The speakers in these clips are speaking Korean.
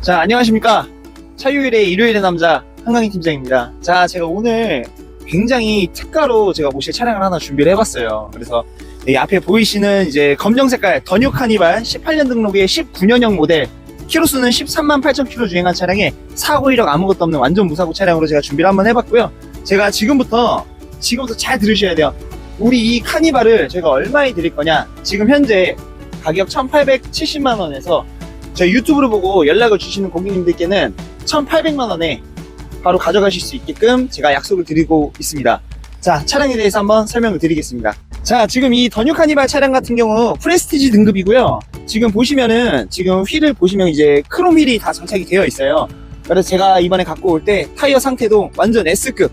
자, 안녕하십니까. 차유일의 일요일의 남자, 한강희 팀장입니다. 자, 제가 오늘 굉장히 특가로 제가 모실 차량을 하나 준비를 해봤어요. 그래서 이 앞에 보이시는 이제 검정 색깔 더뉴 카니발 18년 등록의 19년형 모델 키로수는 13만 8천 킬로 주행한 차량에 사고 이력 아무것도 없는 완전 무사고 차량으로 제가 준비를 한번 해봤고요. 제가 지금부터 지금부터 잘 들으셔야 돼요. 우리 이 카니발을 제가 얼마에 드릴 거냐? 지금 현재 가격 1,870만 원에서 저희 유튜브를 보고 연락을 주시는 고객님들께는 1,800만 원에 바로 가져가실 수 있게끔 제가 약속을 드리고 있습니다. 자, 차량에 대해서 한번 설명을 드리겠습니다. 자, 지금 이 더뉴 카니발 차량 같은 경우 프레스티지 등급이고요. 지금 보시면은 지금 휠을 보시면 이제 크롬 휠이 다 장착이 되어 있어요. 그래서 제가 이번에 갖고 올 때 타이어 상태도 완전 S급,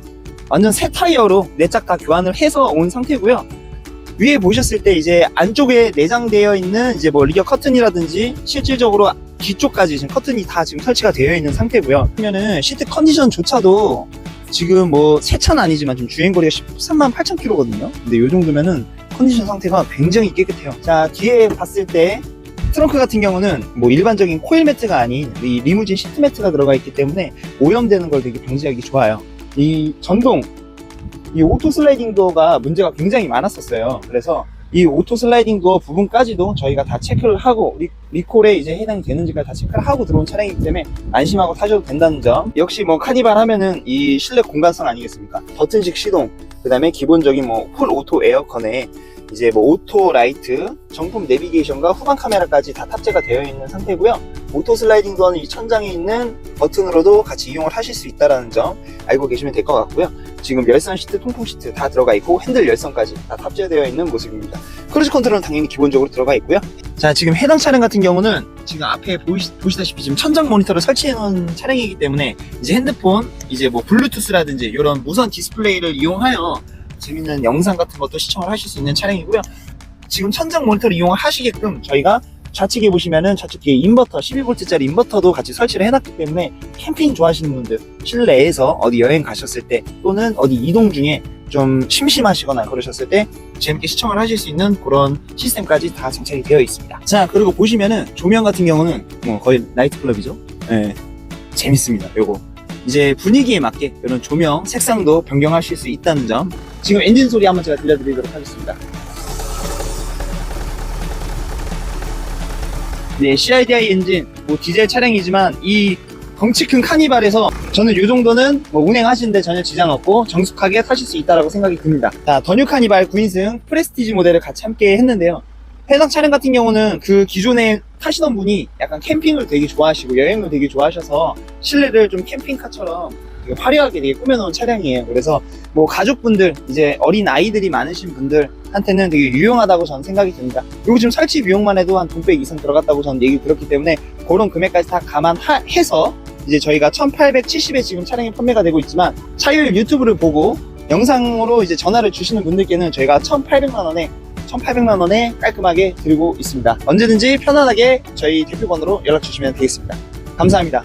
완전 새 타이어로 네짝다 교환을 해서 온 상태고요. 위에 보셨을 때 이제 안쪽에 내장되어 있는 이제 뭐 리어 커튼이라든지 실질적으로 뒤쪽까지 지금 커튼이 다 지금 설치가 되어 있는 상태고요. 그러면은 시트 컨디션조차도 지금 뭐 새 차는 아니지만 지금 주행거리가 13만 8천 킬로거든요. 근데 이 정도면은 컨디션 상태가 굉장히 깨끗해요. 자 뒤에 봤을 때 트렁크 같은 경우는 뭐 일반적인 코일 매트가 아닌 이 리무진 시트 매트가 들어가 있기 때문에 오염되는 걸 되게 방지하기 좋아요. 이 전동 이 오토 슬라이딩 도어가 문제가 굉장히 많았었어요. 그래서 이 오토 슬라이딩 도어 부분까지도 저희가 다 체크를 하고 리, 리콜에 이제 해당되는지까지 다 체크를 하고 들어온 차량이기 때문에 안심하고 타셔도 된다는 점. 역시 뭐 카니발 하면은 이 실내 공간성 아니겠습니까? 버튼식 시동, 그 다음에 기본적인 뭐 풀 오토 에어컨에 이제 뭐 오토 라이트, 정품 내비게이션과 후방 카메라까지 다 탑재가 되어 있는 상태고요. 오토 슬라이딩 도어는 이 천장에 있는 버튼으로도 같이 이용을 하실 수 있다는 점 알고 계시면 될 것 같고요. 지금 열선 시트, 통풍 시트 다 들어가 있고 핸들 열선까지 다 탑재되어 있는 모습입니다. 크루즈 컨트롤은 당연히 기본적으로 들어가 있고요. 자, 지금 해당 차량 같은 경우는 지금 앞에 보시, 보시다시피 지금 천장 모니터를 설치해 놓은 차량이기 때문에 이제 핸드폰, 이제 뭐 블루투스라든지 이런 무선 디스플레이를 이용하여 재밌는 영상 같은 것도 시청을 하실 수 있는 차량이고요. 지금 천장 모니터를 이용을 하시게끔 저희가 좌측에 보시면은 좌측 뒤에 인버터 12V짜리 인버터도 같이 설치를 해놨기 때문에 캠핑 좋아하시는 분들 실내에서 어디 여행 가셨을 때 또는 어디 이동 중에 좀 심심하시거나 그러셨을 때 재밌게 시청을 하실 수 있는 그런 시스템까지 다 장착이 되어 있습니다. 자 그리고 보시면은 조명 같은 경우는 뭐 거의 나이트클럽이죠. 예, 재밌습니다. 요거 이제 분위기에 맞게 이런 조명 색상도 변경하실 수 있다는 점. 지금 엔진 소리 한번 제가 들려드리도록 하겠습니다. 네, CIDI 엔진, 뭐 디젤 차량이지만 이 덩치 큰 카니발에서 저는 이 정도는 뭐 운행하시는데 전혀 지장 없고 정숙하게 타실 수 있다라고 생각이 듭니다. 자, 더뉴 카니발 9인승 프레스티지 모델을 같이 함께 했는데요. 해당 차량 같은 경우는 그 기존에 타시던 분이 약간 캠핑을 되게 좋아하시고 여행을 되게 좋아하셔서 실내를 좀 캠핑카처럼 화려하게 되게 꾸며놓은 차량이에요. 그래서 뭐 가족분들, 이제 어린 아이들이 많으신 분들한테는 되게 유용하다고 저는 생각이 듭니다. 그리고 지금 설치 비용만 해도 한 2배 이상 들어갔다고 저는 얘기 들었기 때문에 그런 금액까지 다 감안해서 이제 저희가 1870에 지금 차량이 판매가 되고 있지만 차율 유튜브를 보고 영상으로 이제 전화를 주시는 분들께는 저희가 1800만 원에 1,800만 원에 깔끔하게 드리고 있습니다. 언제든지 편안하게 저희 대표번호로 연락 주시면 되겠습니다. 감사합니다.